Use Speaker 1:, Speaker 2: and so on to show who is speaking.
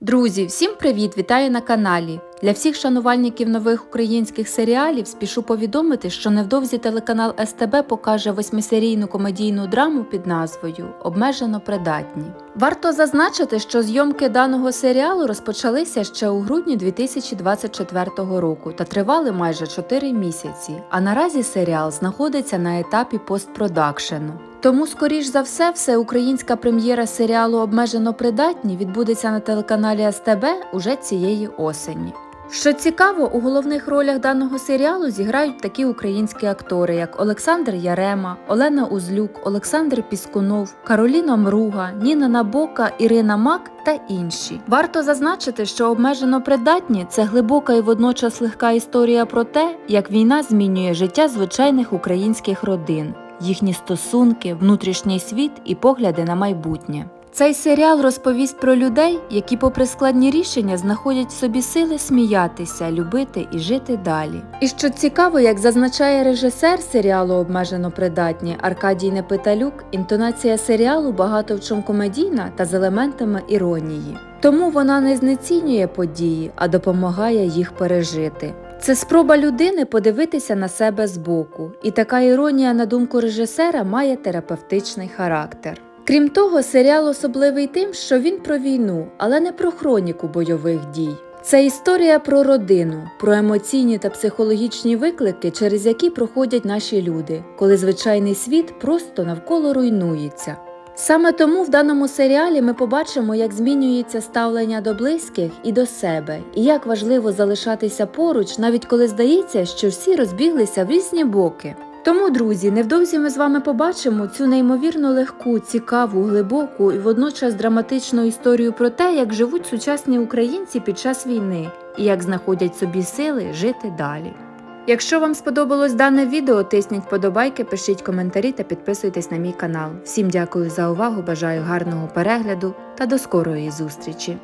Speaker 1: Друзі, всім привіт! Вітаю на каналі. Для всіх шанувальників нових українських серіалів спішу повідомити, що невдовзі телеканал СТБ покаже восьмисерійну комедійну драму під назвою Обмежено придатні. Варто зазначити, що зйомки даного серіалу розпочалися ще у грудні 2024 року та тривали майже 4 місяці. А наразі серіал знаходиться на етапі постпродакшену. Тому, скоріш за все, всеукраїнська прем'єра серіалу Обмежено придатні відбудеться на телеканалі СТБ уже цієї осені. Що цікаво, у головних ролях даного серіалу зіграють такі українські актори, як Олександр Ярема, Олена Узлюк, Олександр Піскунов, Кароліна Мруга, Ніна Набока, Ірина Мак та інші. Варто зазначити, що обмежено придатні це глибока і водночас легка історія про те, як війна змінює життя звичайних українських родин, їхні стосунки, внутрішній світ і погляди на майбутнє. Цей серіал розповість про людей, які, попри складні рішення, знаходять в собі сили сміятися, любити і жити далі. І що цікаво, як зазначає режисер серіалу Обмежено придатні Аркадій Непиталюк, інтонація серіалу багато в чому комедійна та з елементами іронії. Тому вона не знецінює події, а допомагає їх пережити. Це спроба людини подивитися на себе збоку, і така іронія, на думку режисера, має терапевтичний характер. Крім того, серіал особливий тим, що він про війну, але не про хроніку бойових дій. Це історія про родину, про емоційні та психологічні виклики, через які проходять наші люди, коли звичайний світ просто навколо руйнується. Саме тому в даному серіалі ми побачимо, як змінюється ставлення до близьких і до себе, і як важливо залишатися поруч, навіть коли здається, що всі розбіглися в різні боки. Тому, друзі, невдовзі ми з вами побачимо цю неймовірно легку, цікаву, глибоку і водночас драматичну історію про те, як живуть сучасні українці під час війни і як знаходять собі сили жити далі. Якщо вам сподобалось дане відео, тисніть вподобайки, пишіть коментарі та підписуйтесь на мій канал. Всім дякую за увагу, бажаю гарного перегляду та до скорої зустрічі!